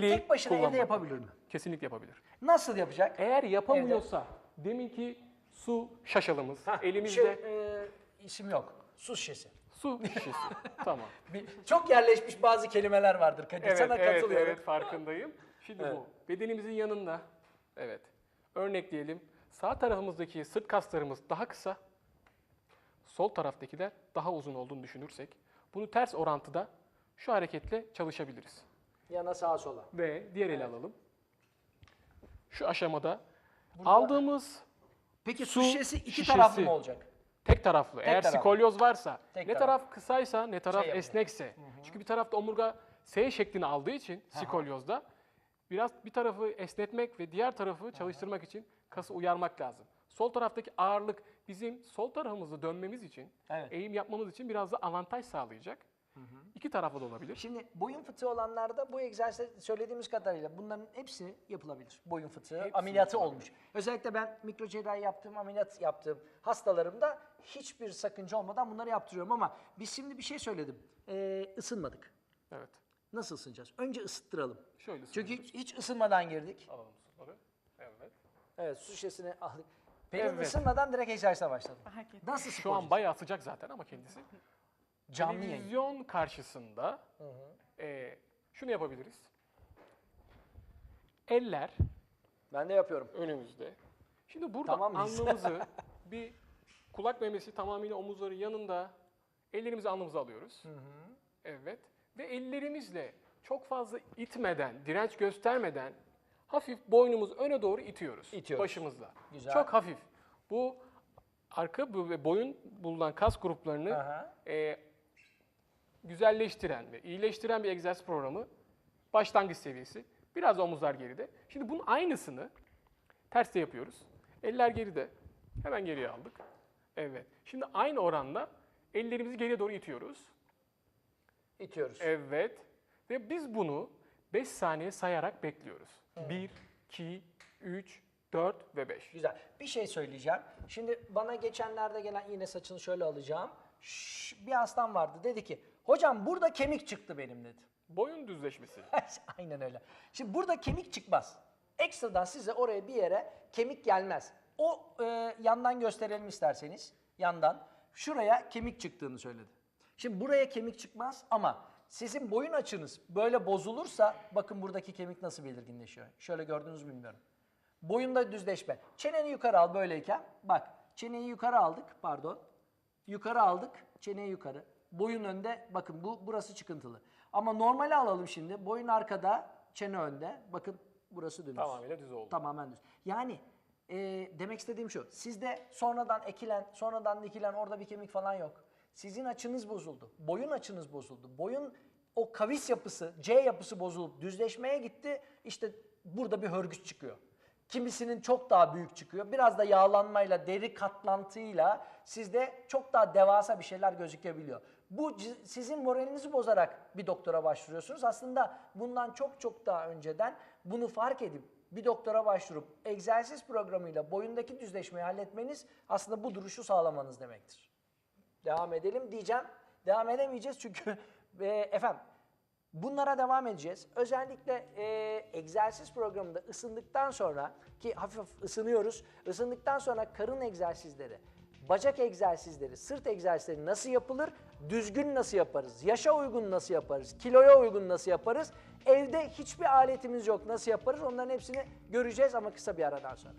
tek başına evde kullanmak. yapabilir mi? Kesinlikle yapabilir. Nasıl yapacak? Eğer yapamıyorsa, deminki su şaşalımız, elimizde Şey, e, isim yok. Su şişesi. su şişesi. tamam. Bir- çok yerleşmiş bazı kelimeler vardır Kadir. Evet, Sana evet, katılıyorum. evet farkındayım. Şimdi bu bedenimizin yanında, evet. Örnekleyelim. Sağ tarafımızdaki sırt kaslarımız daha kısa, sol taraftakiler daha uzun olduğunu düşünürsek, bunu ters orantıda şu hareketle çalışabiliriz. Yana sağa sola. Ve diğer ele alalım. Şu aşamada aldığımız Peki Su su şişesi iki şişesi. taraflı mı olacak? tek taraflı, eğer taraflı. skolyoz varsa, Tek ne taraflı. taraf kısaysa, ne taraf Şey yapacak. esnekse. Çünkü bir tarafta omurga S şeklini aldığı için skolyozda biraz bir tarafı esnetmek ve diğer tarafı çalıştırmak için kası uyarmak lazım. Sol taraftaki ağırlık bizim sol tarafımızı dönmemiz için, Evet. eğim yapmamız için biraz da avantaj sağlayacak. İki taraflı da olabilir. Şimdi boyun fıtığı olanlarda bu egzersiz söylediğimiz kadarıyla bunların hepsi yapılabilir. Boyun fıtığı Hepsi ameliyatı yapılabilir. olmuş. Özellikle ben mikrocerrahi yaptığım, ameliyat yaptığım hastalarımda hiçbir sakınca olmadan bunları yaptırıyorum ama biz şimdi bir şey söyledim. Ee, ısınmadık. Evet. Nasıl ısınacağız? Önce ısıttıralım. Şöyle Çünkü hiç, hiç ısınmadan girdik. alalım suları. Evet. Evet su şişesini aldık. Pelin Evet. ısınmadan direkt egzersize başladı. Nasıl Şu an bayağı sıcak zaten ama kendisi. Canlı yayın. Televizyon karşısında eee, şunu yapabiliriz. Eller Ben de yapıyorum. önümüzde. Şimdi burada Tamam mıyız? alnımızı bir kulak memesi tamamıyla omuzların yanında ellerimizi alnımıza alıyoruz. Evet. Ve ellerimizle çok fazla itmeden, direnç göstermeden hafif boynumuzu öne doğru itiyoruz. İtiyoruz. Başımızla. Güzel. Çok hafif. Bu arka bu- ve boyun bulunan kas gruplarını Aha. e, güzelleştiren ve iyileştiren bir egzersiz programı başlangıç seviyesi. Biraz omuzlar geride. Şimdi bunun aynısını terste yapıyoruz. Eller geride. Hemen geriye aldık. Evet. Şimdi aynı oranda ellerimizi geriye doğru itiyoruz. İtiyoruz. Evet. Ve biz bunu 5 saniye sayarak bekliyoruz. 1, 2, 3, 4 ve 5. Güzel. Bir şey söyleyeceğim. Şimdi bana geçenlerde gelen yine saçını şöyle alacağım. Şş, bir hastam vardı dedi ki hocam burada kemik çıktı benim dedi. Boyun düzleşmesi. Aynen öyle. Şimdi burada kemik çıkmaz. Ekstradan size oraya bir yere kemik gelmez. O e, yandan gösterelim isterseniz. Yandan. Şuraya kemik çıktığını söyledi. Şimdi buraya kemik çıkmaz ama sizin boyun açınız böyle bozulursa bakın buradaki kemik nasıl belirginleşiyor. Şöyle gördünüz bilmiyorum. Boyunda düzleşme. Çeneni yukarı al böyleyken. Bak çeneyi yukarı aldık pardon. Yukarı aldık çeneyi yukarı. Boyun önde bakın bu burası çıkıntılı. Ama normali alalım şimdi. Boyun arkada çene önde. Bakın burası dümdüz. Tamamıyla düz oldu. Tamamen düz. Yani e, demek istediğim şu. Sizde sonradan ekilen, sonradan dikilen orada bir kemik falan yok. Sizin açınız bozuldu. Boyun açınız bozuldu. Boyun o kavis yapısı, C yapısı bozulup düzleşmeye gitti. İşte burada bir hörgüç çıkıyor. Kimisinin çok daha büyük çıkıyor. Biraz da yağlanmayla, deri katlantıyla sizde çok daha devasa bir şeyler gözükebiliyor. Bu sizin moralinizi bozarak bir doktora başvuruyorsunuz. Aslında bundan çok çok daha önceden bunu fark edip bir doktora başvurup egzersiz programıyla boyundaki düzleşmeyi halletmeniz aslında bu duruşu sağlamanız demektir. Devam edelim diyeceğim. Devam edemeyeceğiz çünkü efendim bunlara devam edeceğiz. Özellikle e, egzersiz programında ısındıktan sonra ki hafif hafif ısınıyoruz. Isındıktan sonra karın egzersizleri, bacak egzersizleri, sırt egzersizleri nasıl yapılır? Düzgün nasıl yaparız? Yaşa uygun nasıl yaparız? Kiloya uygun nasıl yaparız? Evde hiçbir aletimiz yok. Nasıl yaparız? Onların hepsini göreceğiz ama kısa bir aradan sonra.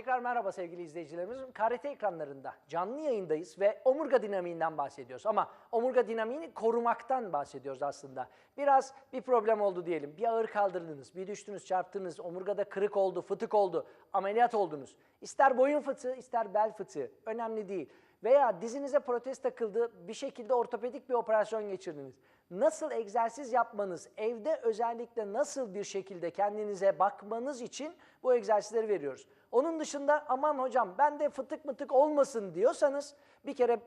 Tekrar merhaba sevgili izleyicilerimiz. KRT ekranlarında canlı yayındayız ve omurga dinamiğinden bahsediyoruz. Ama omurga dinamiğini korumaktan bahsediyoruz aslında. Biraz bir problem oldu diyelim. Bir ağır kaldırdınız, bir düştünüz, çarptınız, omurgada kırık oldu, fıtık oldu, ameliyat oldunuz. İster boyun fıtığı, ister bel fıtığı, önemli değil. Veya dizinize protez takıldı, bir şekilde ortopedik bir operasyon geçirdiniz. Nasıl egzersiz yapmanız, evde özellikle nasıl bir şekilde kendinize bakmanız için bu egzersizleri veriyoruz. Onun dışında aman hocam ben de fıtık mıtık olmasın diyorsanız bir kere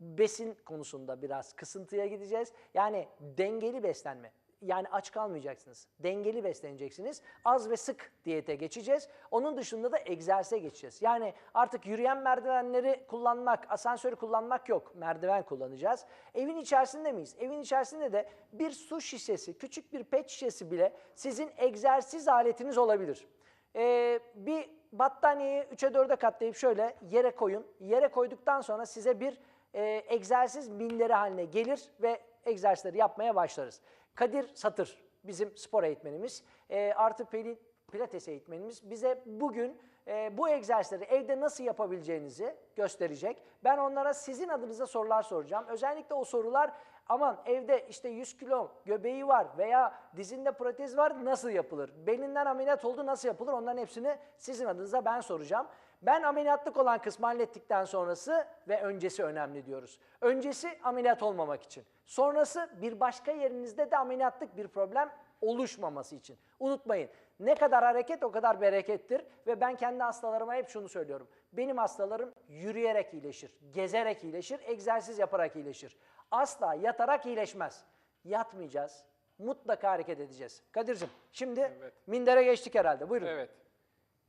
besin konusunda biraz kısıntıya gideceğiz. Yani dengeli beslenme. Yani aç kalmayacaksınız. Dengeli besleneceksiniz. Az ve sık diyete geçeceğiz. Onun dışında da egzersize geçeceğiz. Yani artık yürüyen merdivenleri kullanmak, asansörü kullanmak yok. Merdiven kullanacağız. Evin içerisinde miyiz? Evin içerisinde de bir su şişesi, küçük bir pet şişesi bile sizin egzersiz aletiniz olabilir. Ee, bir battaniyeyi 3'e 4'e katlayıp şöyle yere koyun. Yere koyduktan sonra size bir e, egzersiz minderi haline gelir ve egzersizleri yapmaya başlarız. Kadir Satır bizim spor eğitmenimiz e, artı Pelin pilates eğitmenimiz bize bugün e, bu egzersizleri evde nasıl yapabileceğinizi gösterecek. Ben onlara sizin adınıza sorular soracağım. Özellikle o sorular aman evde işte 100 kilo göbeği var veya dizinde protez var nasıl yapılır? Belinden ameliyat oldu nasıl yapılır? Onların hepsini sizin adınıza ben soracağım. Ben ameliyatlık olan kısmı hallettikten sonrası ve öncesi önemli diyoruz. Öncesi ameliyat olmamak için. Sonrası bir başka yerinizde de ameliyatlık bir problem oluşmaması için. Unutmayın ne kadar hareket o kadar berekettir ve ben kendi hastalarıma hep şunu söylüyorum. Benim hastalarım yürüyerek iyileşir, gezerek iyileşir, egzersiz yaparak iyileşir. Asla yatarak iyileşmez. Yatmayacağız, mutlaka hareket edeceğiz. Kadir'cim şimdi Evet. mindere geçtik herhalde buyurun. Evet.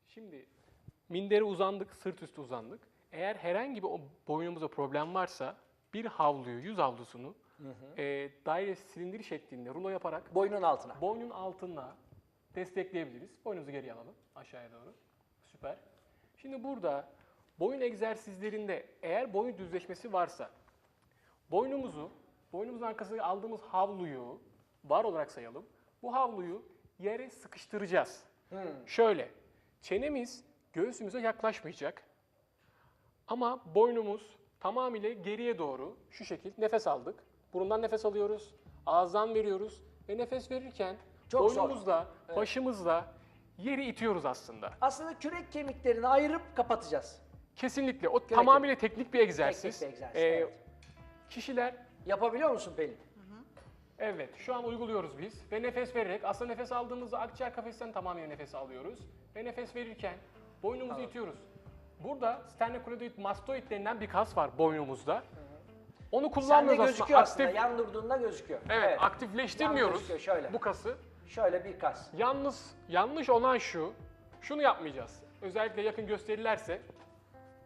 Şimdi mindere uzandık, sırt üstü uzandık. Eğer herhangi bir boynumuzda problem varsa bir havluyu, yüz havlusunu e, daire silindir şeklinde rulo yaparak Boynun altına. boynun altına destekleyebiliriz. Boynumuzu geriye alalım aşağıya doğru. Süper. Şimdi burada boyun egzersizlerinde eğer boyun düzleşmesi varsa boynumuzu, boynumuzun arkasına aldığımız havluyu var olarak sayalım. Bu havluyu yere sıkıştıracağız. Şöyle, çenemiz göğsümüze yaklaşmayacak. Ama boynumuz tamamıyla geriye doğru şu şekil nefes aldık. Burundan nefes alıyoruz, ağızdan veriyoruz ve nefes verirken Çok zor. boynumuzla, başımızla yeri itiyoruz aslında. Aslında kürek kemiklerini ayırıp kapatacağız. Kesinlikle o tamamıyla teknik bir egzersiz. Teknik bir egzersiz, Ee, evet. Kişiler Yapabiliyor musun Pelin? Evet, şu an uyguluyoruz biz ve nefes vererek, aslında nefes aldığımızda akciğer kafesten tamamen nefes alıyoruz ve nefes verirken boynumuzu itiyoruz. Burada sternokloidoid mastoid denilen bir kas var boynumuzda. Onu Sende kullanmıyoruz gözüküyor aslında. Aktif, Yan durduğunda gözüküyor. evet, aktifleştirmiyoruz Yan gözüküyor, şöyle. bu kası. Şöyle bir kas. Yalnız yanlış olan şu, şunu yapmayacağız. Özellikle yakın gösterirlerse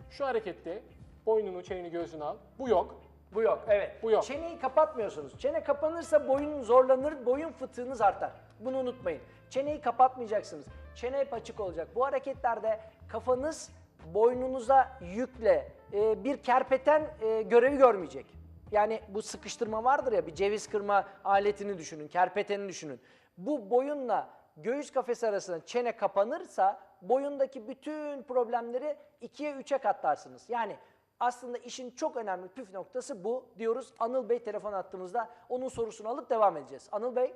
şu harekette boynunu, çeneni, göğsünü al. Bu yok. Bu yok. Evet. Bu yok. Çeneyi kapatmıyorsunuz. Çene kapanırsa boyun zorlanır, boyun fıtığınız artar. Bunu unutmayın. Çeneyi kapatmayacaksınız. Çene hep açık olacak. Bu hareketlerde kafanız boynunuza yükle e, bir kerpeten e, görevi görmeyecek. Yani bu sıkıştırma vardır ya bir ceviz kırma aletini düşünün, kerpeteni düşünün. Bu boyunla göğüs kafesi arasında çene kapanırsa boyundaki bütün problemleri ikiye üçe katlarsınız. Yani aslında işin çok önemli püf noktası bu diyoruz. Anıl Bey telefon attığımızda onun sorusunu alıp devam edeceğiz. Anıl Bey.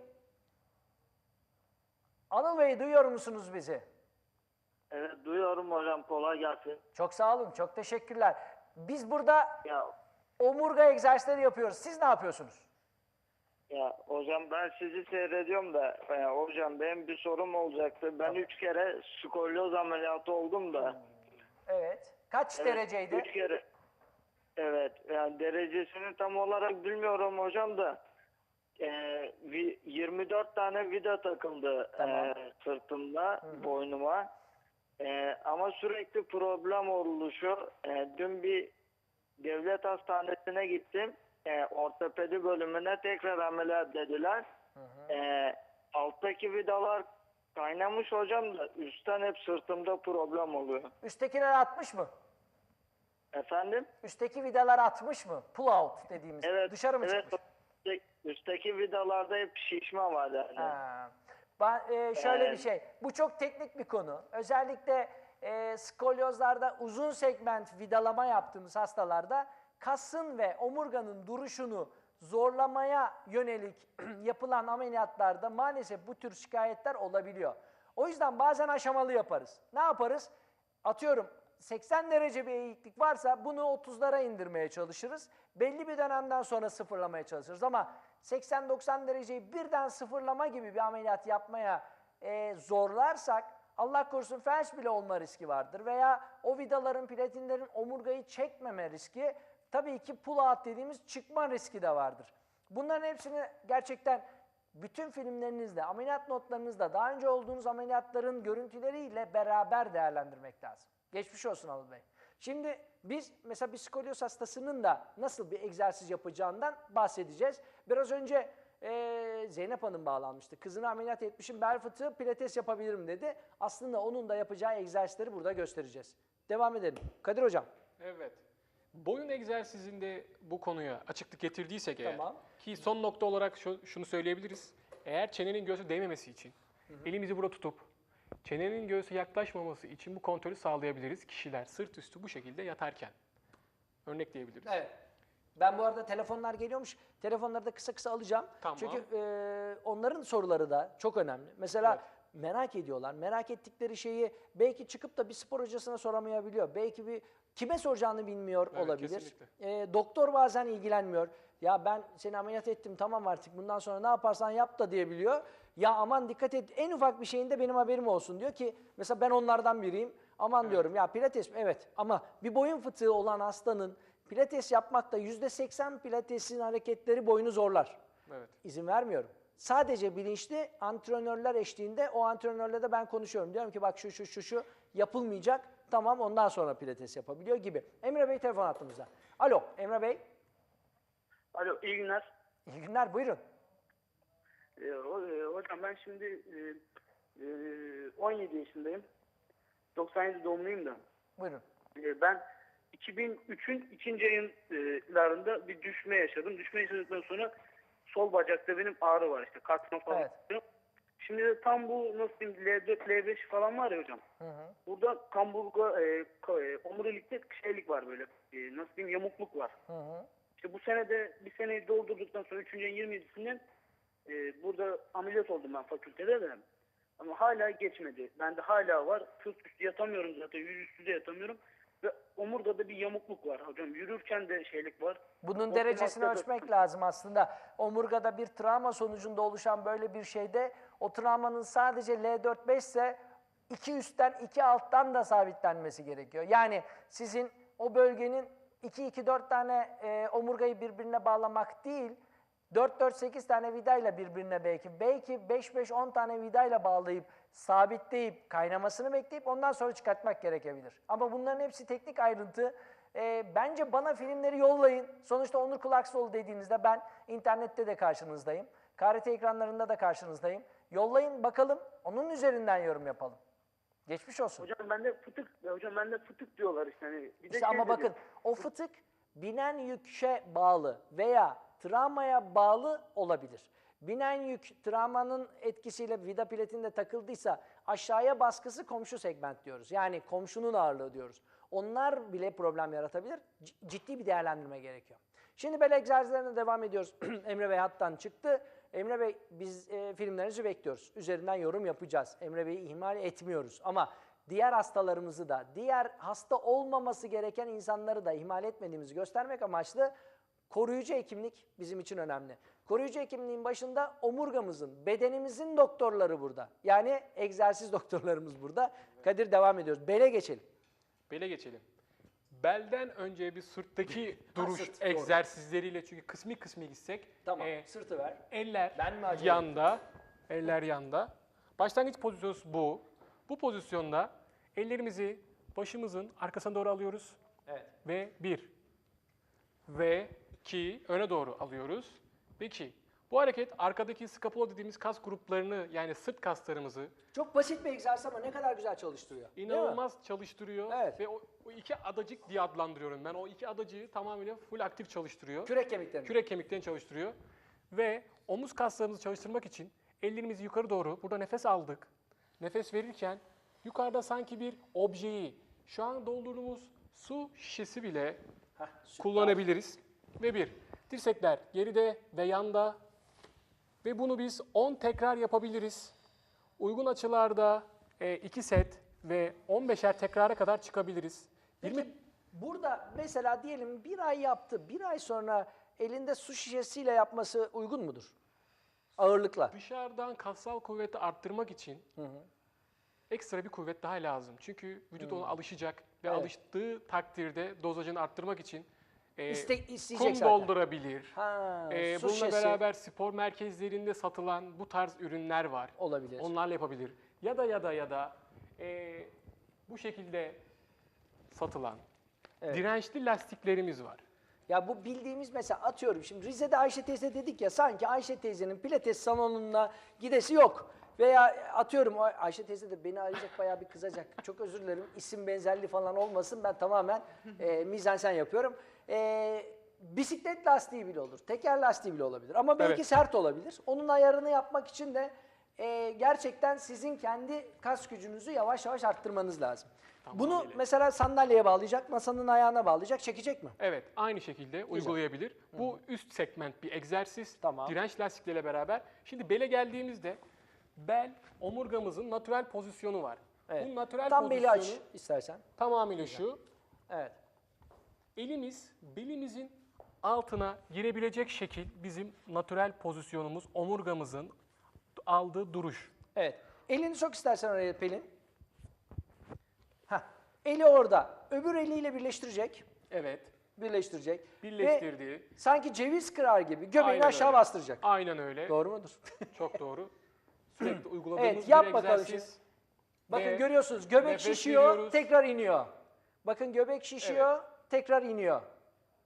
Anıl Bey duyuyor musunuz bizi? Evet duyuyorum hocam kolay gelsin. Çok sağ olun, çok teşekkürler. Biz burada Ya omurga egzersizleri yapıyoruz. Siz ne yapıyorsunuz? ya hocam ben sizi seyrediyorum da e, hocam benim bir sorum olacaktı. Ben üç kere skolyoz ameliyatı oldum da. Evet. Kaç Evet, dereceydi? Üç kere. Evet yani derecesini tam olarak bilmiyorum hocam da. E, vi- 24 tane vida takıldı Tamam. e, sırtımda, boynuma. E, ama sürekli problem oluşu. E, dün bir devlet hastanesine gittim. E, ortopedi bölümüne tekrar ameliyat dediler. E, alttaki vidalar kaynamış hocam da üstten hep sırtımda problem oluyor. Üsttekiler 60 mı? Efendim? Üstteki vidalar 60 mı? Pull out dediğimiz. Evet. Dışarı mı evet, çıkmış? Üstteki- Üstteki vidalarda hep şişme var yani. Ha. Ben, e, şöyle bir Evet. şey. Bu çok teknik bir konu. Özellikle e, skolyozlarda uzun segment vidalama yaptığımız hastalarda kasın ve omurganın duruşunu zorlamaya yönelik yapılan ameliyatlarda maalesef bu tür şikayetler olabiliyor. O yüzden bazen aşamalı yaparız. Ne yaparız? Atıyorum 80 derece bir eğiklik varsa bunu 30'lara indirmeye çalışırız. Belli bir dönemden sonra sıfırlamaya çalışırız ama 80-90 dereceyi birden sıfırlama gibi bir ameliyat yapmaya e, zorlarsak Allah korusun felç bile olma riski vardır veya o vidaların, platinlerin omurgayı çekmeme riski tabii ki pull out dediğimiz çıkma riski de vardır. Bunların hepsini gerçekten bütün filmlerinizde, ameliyat notlarınızda, daha önce olduğunuz ameliyatların görüntüleriyle beraber değerlendirmek lazım. Geçmiş olsun Anıl Bey. Şimdi biz mesela bir skolyoz hastasının da nasıl bir egzersiz yapacağından bahsedeceğiz. Biraz önce eee, Zeynep Hanım bağlanmıştı. Kızını ameliyat etmişim, bel fıtığı, pilates yapabilirim dedi. Aslında onun da yapacağı egzersizleri burada göstereceğiz. Devam edelim. Kadir Hocam. Evet. Boyun egzersizinde bu konuya açıklık getirdiysek eğer Tamam. ki son nokta olarak şu- şunu söyleyebiliriz. Eğer çenenin göğsü değmemesi için elimizi burada tutup çenenin göğsü yaklaşmaması için bu kontrolü sağlayabiliriz. Kişiler sırt üstü bu şekilde yatarken. Örnekleyebiliriz. Evet. Ben bu arada telefonlar geliyormuş. Telefonları da kısa kısa alacağım. Tamam. Çünkü e, onların soruları da çok önemli. Mesela merak ediyorlar. Merak ettikleri şeyi belki çıkıp da bir spor hocasına soramayabiliyor. Belki bir kime soracağını bilmiyor Evet, olabilir. kesinlikle. E, doktor bazen ilgilenmiyor. Ya ben seni ameliyat ettim tamam artık bundan sonra ne yaparsan yap da diyebiliyor. Ya aman dikkat et en ufak bir şeyinde benim haberim olsun diyor ki mesela ben onlardan biriyim. Aman diyorum ya pilates mi? Evet ama bir boyun fıtığı olan hastanın pilates yapmakta %80 pilatesin hareketleri boyunu zorlar. Evet. İzin vermiyorum. Sadece bilinçli antrenörler eşliğinde o antrenörle de ben konuşuyorum. Diyorum ki bak şu şu şu şu yapılmayacak. Tamam ondan sonra pilates yapabiliyor gibi. Emre Bey telefon attığımızda. Alo Emre Bey. Alo, iyi günler. İyi günler buyurun. Ho- e, hocam ben şimdi e, e, 17 yaşındayım. 97 doğumluyum da. Buyurun. E, ben 2003'ün ikinci aylarında bir düşme yaşadım. Düşme yaşadıktan sonra sol bacakta benim ağrı var işte. Kalkma falan. Evet. Şimdi de tam bu nasıl diyeyim L4, L5 falan var ya hocam. Hı hı. Burada kamburga, e, e, omurilikte şeylik var böyle. E, nasıl diyeyim yamukluk var. Hı hı. İşte bu sene de bir seneyi doldurduktan sonra 3. ayın 27'sinden e, burada ameliyat oldum ben fakültede de. Ama hala geçmedi. Bende hala var. Sırt üstü yatamıyorum zaten. Yüzüstü de yatamıyorum. Ve omurgada bir yamukluk var hocam. Yürürken de şeylik var. Bunun derecesini da- ölçmek lazım aslında. Omurgada bir travma sonucunda oluşan böyle bir şeyde o travmanın sadece L4-5 ise iki üstten iki alttan da sabitlenmesi gerekiyor. Yani sizin o bölgenin 2-2-4 tane e, omurgayı birbirine bağlamak değil, 4-4-8 tane vidayla birbirine belki, belki 5-5-10 tane vidayla bağlayıp, sabitleyip, kaynamasını bekleyip ondan sonra çıkartmak gerekebilir. Ama bunların hepsi teknik ayrıntı. Ee, bence bana filmleri yollayın. Sonuçta Onur Kulaksoğlu dediğinizde ben internette de karşınızdayım. KRT ekranlarında da karşınızdayım. Yollayın bakalım, onun üzerinden yorum yapalım. Geçmiş olsun. Hocam bende fıtık, hocam bende fıtık diyorlar işte. Hani bir de İşte şey ama bakın o fıtık binen yükşe bağlı veya travmaya bağlı olabilir. Binen yük travmanın etkisiyle vida platinde takıldıysa aşağıya baskısı komşu segment diyoruz. Yani komşunun ağırlığı diyoruz. Onlar bile problem yaratabilir. Ciddi bir değerlendirme gerekiyor. Şimdi bel egzersizlerine devam ediyoruz. Emre Bey hattan çıktı. Emre Bey biz e, filmlerinizi bekliyoruz. Üzerinden yorum yapacağız. Emre Bey'i ihmal etmiyoruz. Ama diğer hastalarımızı da, diğer hasta olmaması gereken insanları da ihmal etmediğimizi göstermek amaçlı koruyucu hekimlik bizim için önemli. Koruyucu hekimliğin başında omurgamızın, bedenimizin doktorları burada. Yani egzersiz doktorlarımız burada. Kadir devam ediyoruz. Bele geçelim. Bele geçelim. Belden önce bir sırttaki duruş sırt, doğru. egzersizleriyle çünkü kısmi kısmi gitsek Tamam. e, Sırtı ver. Eller Ben mi acele yanda, eller yanda. Başlangıç pozisyonu bu. Bu pozisyonda ellerimizi başımızın arkasına doğru alıyoruz Evet. ve bir ve iki öne doğru alıyoruz ve iki. Bu hareket arkadaki skapula dediğimiz kas gruplarını yani sırt kaslarımızı Çok basit bir egzersiz ama ne kadar güzel çalıştırıyor. Değil mi? inanılmaz çalıştırıyor Evet. ve o, o iki adacık diye adlandırıyorum ben. O iki adacığı tamamıyla full aktif çalıştırıyor. Kürek kemiklerini. Kürek kemiklerini çalıştırıyor. Ve omuz kaslarımızı çalıştırmak için ellerimizi yukarı doğru, burada nefes aldık. Nefes verirken yukarıda sanki bir objeyi, şu an doldurduğumuz su şişesi bile kullanabiliriz. Ve bir, dirsekler geride ve yanda. Ve bunu biz 10 tekrar yapabiliriz. Uygun açılarda 2 set ve 15'er tekrara kadar çıkabiliriz. 20 Peki burada mesela diyelim bir ay yaptı. Bir ay sonra elinde su şişesiyle yapması uygun mudur? Ağırlıkla. Dışarıdan kassal kuvveti arttırmak için ekstra bir kuvvet daha lazım. Çünkü vücut ona alışacak ve Evet. alıştığı takdirde dozajını arttırmak için e, İste- kum zaten. doldurabilir. Ha, E, su bununla şişesi beraber spor merkezlerinde satılan bu tarz ürünler var. olabilir. Onlarla yapabilir. Ya da ya da ya da e, bu şekilde satılan Evet. dirençli lastiklerimiz var. Ya bu bildiğimiz mesela atıyorum şimdi Rize'de Ayşe teyze dedik ya sanki Ayşe teyzenin pilates salonuna gidesi yok. Veya atıyorum Ay- Ayşe teyze de beni arayacak bayağı bir kızacak. Çok özür dilerim isim benzerliği falan olmasın ben tamamen e, mizansen yapıyorum. E, bisiklet lastiği bile olur, teker lastiği bile olabilir ama belki Evet. sert olabilir. Onun ayarını yapmak için de e, gerçekten sizin kendi kas gücünüzü yavaş yavaş arttırmanız lazım. Bunu Tamamıyla. mesela sandalyeye bağlayacak, masanın ayağına bağlayacak, çekecek mi? Evet, aynı şekilde uygulayabilir. Bu üst segment bir egzersiz. Tamam. Direnç lastikleriyle beraber. Şimdi bele geldiğimizde bel omurgamızın natürel pozisyonu var. Evet. Bu natürel Tam beli aç pozisyonu istersen. tamamıyla şu. Evet. Elimiz belimizin altına girebilecek şekil bizim natürel pozisyonumuz, omurgamızın aldığı duruş. Evet. Elini sok istersen oraya Pelin. Heh. Eli orada. Öbür eliyle birleştirecek. Evet. Birleştirecek. Birleştirdiği. Ve sanki ceviz kırar gibi göbeğini Aynen aşağı öyle. bastıracak. Aynen öyle. Doğru mudur? Çok doğru. Sürekli uyguladığımız Evet, yap bir bakalım egzersiz. Bakın Ve görüyorsunuz göbek nefes şişiyor, veriyoruz. tekrar iniyor. Bakın göbek şişiyor, tekrar iniyor.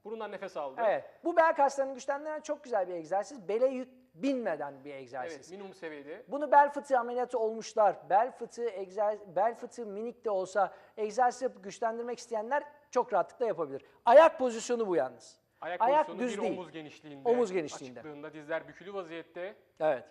Burundan nefes aldı. Evet. Bu bel kaslarını güçlendiren çok güzel bir egzersiz. Bele yük binmeden bir egzersiz. Evet, minimum seviyede. Bunu bel fıtığı ameliyatı olmuşlar. Bel fıtığı, egzer, bel fıtığı minik de olsa egzersiz yapıp güçlendirmek isteyenler çok rahatlıkla yapabilir. Ayak pozisyonu bu yalnız. Ayak, Ayak pozisyonu düz bir değil. omuz genişliğinde. Omuz genişliğinde. Açıklığında dizler bükülü vaziyette Evet.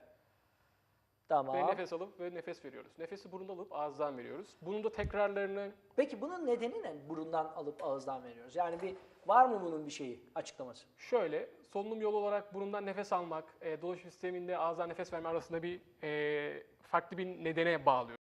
Tamam. ve nefes alıp ve nefes veriyoruz. Nefesi burundan alıp ağızdan veriyoruz. Bunun da tekrarlarını Peki bunun nedeni ne? Burundan alıp ağızdan veriyoruz. Yani bir var mı bunun bir şeyi, açıklaması? şöyle solunum yolu olarak burundan nefes almak, e, dolaşım sisteminde ağızdan nefes verme arasında bir e, farklı bir nedene bağlıyoruz.